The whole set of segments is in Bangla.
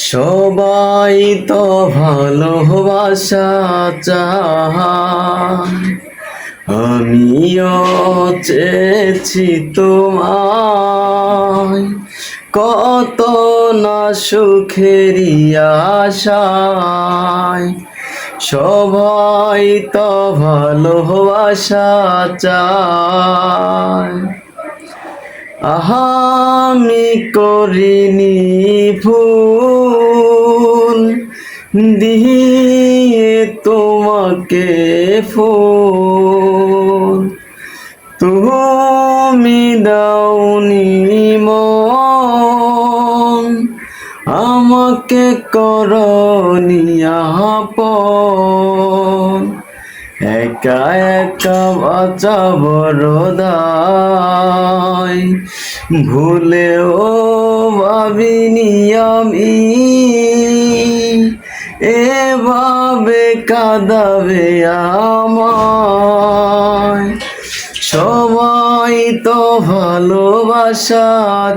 সবাই তো ভালোবাসা চায়। আমিও চেয়েছি তোমায়। কত না সুখেরই আশায়। সবাই তো ভালোবাসা চায়। আমি করিনি ফুল দিয়ে তোমাকে ফুল। তুমি দাউনি মন আমাকে করনি আপন একা একা বাঁচা বড়দাই ভুলেও ভাবিনি আমি। এভাবে কাঁদাবে আমায়। সবাই তো ভালোবাসা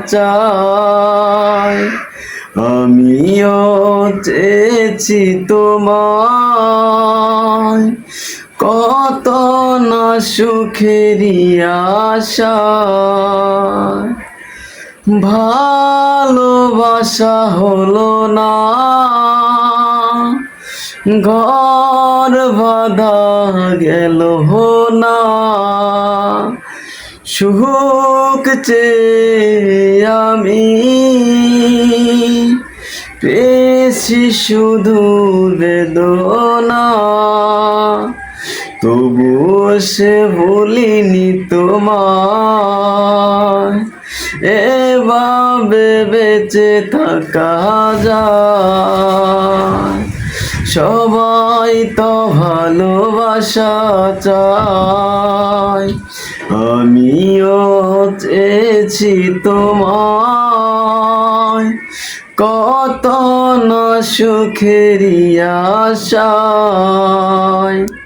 চায়। আমিও চেয়েছি তোমায়। না সুখেরই আশা। ভালোবাসা হলো না। ঘর বাঁধা গেল না। সুখ চে আমি পেয়েছি শুধু বেদনা। তবুও সে বলিনি তোমায়। এভাবে বেঁচে থাকা যায়। সবাই তো ভালোবাসা চায়। আমিও চেয়েছি তোমায়। কত না সুখেরই আশায়।